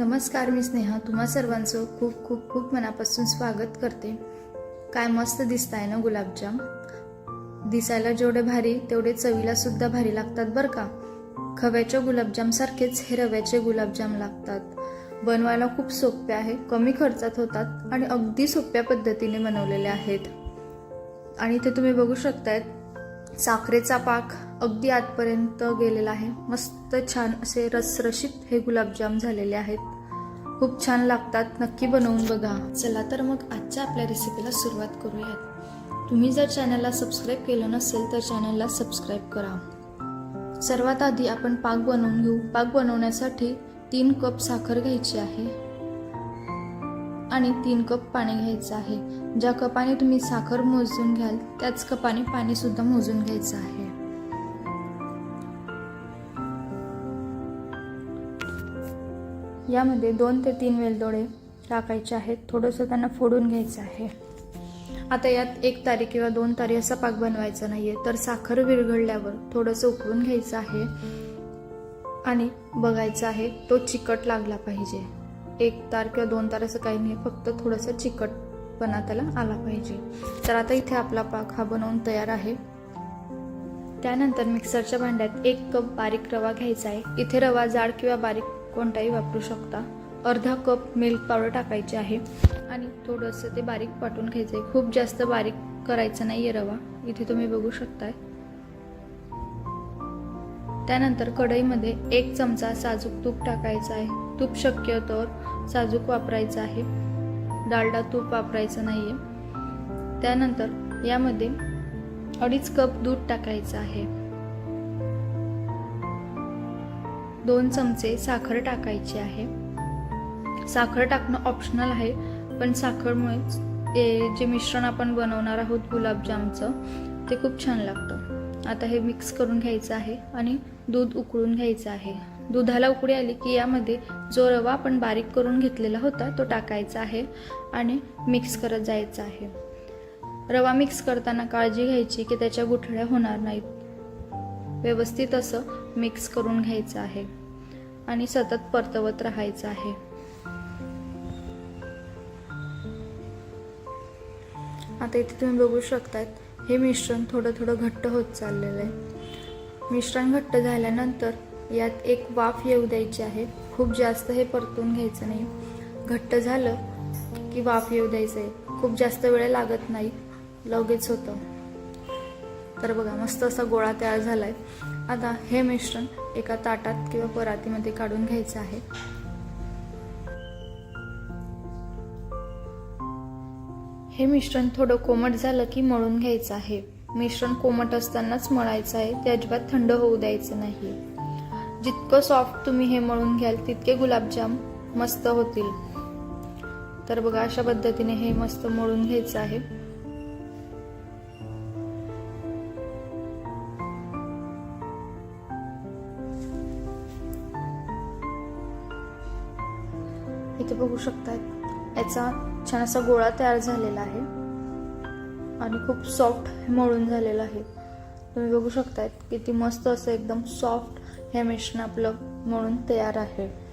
नमस्कार मी स्नेहा तुम्हा सर्वांचं खूप खूप खूप मनापासून स्वागत करते. काय मस्त दिसत आहे ना गुलाबजाम? दिसायला जेवढे भारी तेवढे चवीला सुद्धा भारी लागतात बरं का? खव्याच्या गुलाबजाम सारखेच हे रव्याचे गुलाबजाम लागतात. बनवायला खूप सोपे आहे कमी खर्चात होतात आणि अगदी सोप्या पद्धतीने बनवलेले आहेत. आणि ते तुम्ही बघू शकतायत साखरेचा पाक अगदी आतपर्यंत गेलेला आहे. मस्त छान असे रसरशीत हे गुलाबजाम झालेले आहेत. खूप छान लागतात. नक्की बनवून बघा. चला तर मग आजच्या आपल्या रेसिपीला सुरुवात करूयात. तुम्ही जर चॅनलला सबस्क्राईब केलं नसेल तर चॅनलला सबस्क्राईब करा. सर्वात आधी आपण पाक बनवून घेऊ. पाक बनवण्यासाठी तीन कप साखर घ्यायची आहे. आणि तीन कप पाणी घ्यायचं आहे. ज्या कपाने तुम्ही साखर मोजून घ्याल त्याच कपाने पाणीसुद्धा मोजून घ्यायचं आहे. यामध्ये दोन ते तीन वेलदोडे टाकायचे आहेत. थोडंसं त्यांना फोडून घ्यायचं आहे. आता यात एक तारी किंवा दोन तारी असा पाक बनवायचा नाही आहे तर साखर विरघळल्यावर थोडंसं उकळून घ्यायचं आहे. आणि बघायचं आहे तो चिकट लागला पाहिजे. एक तार किंवा दोन तार असं काही नाही फक्त थोडंसं चिकटपणा त्याला आला पाहिजे. तर आता इथे आपला पाक हा बनवून तयार आहे. त्यानंतर मिक्सरच्या भांड्यात एक कप बारीक रवा घ्यायचा आहे. इथे रवा जाड किंवा बारीक कोणताही वापरू शकता. अर्धा कप मिल्क पावडर टाकायची आहे आणि थोडंसं ते बारीक पाटून घ्यायचं आहे. खूप जास्त बारीक करायचं नाही आहे रवा. इथे तुम्ही बघू शकताय. त्यानंतर कढईमध्ये एक चमचा साजूक तूप टाकायचा आहे. तूप शक्यतोवर साजूक वापरायचं आहे. डालडा तूप वापरायचं नाही आहे त्यानंतर यामध्ये अडीच कप दूध टाकायचं आहे. दोन चमचे साखर टाकायची आहे. साखर टाकणं ऑप्शनल आहे पण साखरमुळे जे मिश्रण आपण बनवणार आहोत गुलाबजामचं ते खूप छान लागतं. आता हे मिक्स करून घ्यायचं आहे आणि दूध उकळून घ्यायचं आहे. दुधाला उकळी आली की यामध्ये जो रवा आपण बारीक करून घेतलेला होता तो टाकायचा आहे आणि मिक्स करत जायचा आहे. रवा मिक्स करताना काळजी घ्यायची की त्याच्या गुठळ्या होणार नाहीत. व्यवस्थित असं मिक्स करून घ्यायचं आहे आणि सतत परतवत राहायचं आहे. आता इथे तुम्ही बघू शकतात हे मिश्रण थोडं थोडं घट्ट होत चाललेलं आहे. मिश्रण घट्ट झाल्यानंतर यात एक वाफ येऊ द्यायची आहे. खूप जास्त हे परतून घ्यायचं नाही. घट्ट झालं की वाफ येऊ द्यायचं आहे खूप जास्त वेळ लागत नाही. लगेच होतं. तर बघा मस्त असा गोळा तयार झालाय. आता हे मिश्रण एका ताटात किंवा परातीमध्ये काढून घ्यायचं आहे. हे मिश्रण थोडं कोमट झालं की मळून घ्यायचं आहे. मिश्रण कोमट असतानाच मळायचं आहे ते अजिबात थंड होऊ द्यायचं नाही. जितकं सॉफ्ट तुम्ही हे मळून घ्याल तितके गुलाबजाम मस्त होतील. तर बघा अशा पद्धतीने हे मस्त मळून घ्यायचं आहे. इथे बघू शकतात याचा छान असा गोळा तयार झालेला आहे. आणि खूप सॉफ्ट मळून झालेलं आहे. तुम्ही बघू शकतायत किती मस्त असं एकदम सॉफ्ट हे मिश्रण आपलं मळून तयार आहे.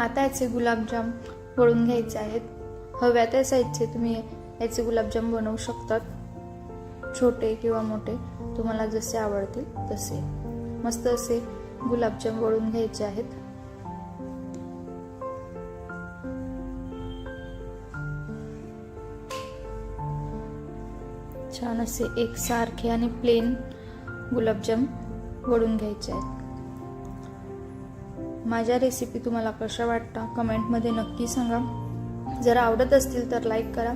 आता याचे गुलाबजाम वळून घ्यायचे आहेत. हव्या त्या साईजचे तुम्ही याचे गुलाबजाम बनवू शकतात. छोटे किंवा मोठे तुम्हाला जसे आवडतील तसे. मस्त असे गुलाबजाम वळून घ्यायचे आहेत. छान असे एकसारखे आणि प्लेन गुलाबजाम वळून घ्यायचे आहेत. माझ्या रेसिपी तुम्हाला कशा वाटता कमेंटमध्ये नक्की सांगा. जर आवडत असतील तर लाईक करा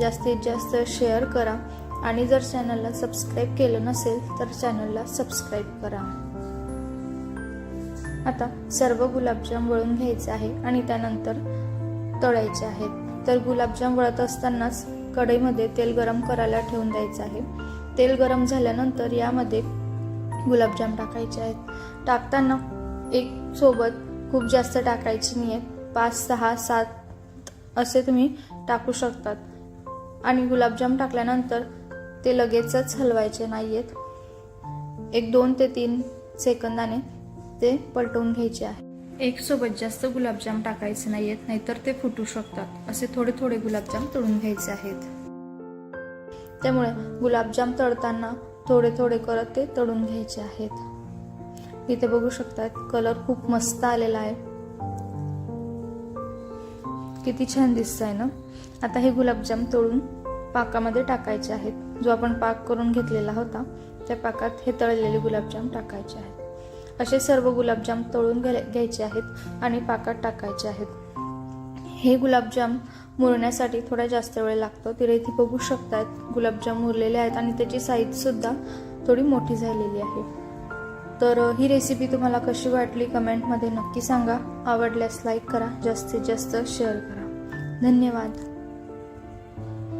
जास्तीत जास्त शेअर करा आणि जर चॅनलला सबस्क्राईब केलं नसेल तर चॅनलला सबस्क्राईब करा. आता सर्व गुलाबजाम वळून घ्यायचे आहे आणि त्यानंतर तळायचे आहेत. तर गुलाबजाम वळत असतानाच कढईमध्ये तेल गरम करायला ठेवून द्यायचं आहे. तेल गरम झाल्यानंतर यामध्ये गुलाबजाम टाकायचे आहेत. टाकताना एक सोबत खूप जास्त टाकायची नाही आहे पाच सहा सात असे तुम्ही टाकू शकतात. आणि गुलाबजाम टाकल्यानंतर ते लगेचच हलवायचे नाही आहेत एक दोन ते तीन सेकंदाने ते पलटवून घ्यायचे आहे. एक सोबत जास्त गुलाबजाम टाकायचे नाहीयेत नाहीतर ते फुटू शकतात. असे थोडे थोडे गुलाबजाम तळून घ्यायचे आहेत. त्यामुळे गुलाबजाम तळताना थोडे थोडे करत ते तळून घ्यायचे आहेत. इथे बघू शकतात कलर खूप मस्त आलेला आहे. किती छान दिसत आहे ना? आता हे गुलाबजाम तळून पाकामध्ये टाकायचे आहेत. जो आपण पाक करून घेतलेला होता त्या पाकात हे तळलेले गुलाबजाम टाकायचे आहेत. असे सर्व गुलाबजाम तळून घ्या- घ्यायचे आहेत आणि पाकात टाकायचे आहेत. हे गुलाबजाम मुरण्यासाठी थोडा जास्त वेळ लागतो. तिथे इथे बघू शकतात गुलाबजाम मुरलेले आहेत आणि त्याची साईजसुद्धा थोडी मोठी झालेली आहे. तर ही रेसिपी तुम्हाला कशी वाटली कमेंटमध्ये नक्की सांगा. आवडल्यास लाईक करा. जास्तीत जास्त शेअर करा. धन्यवाद.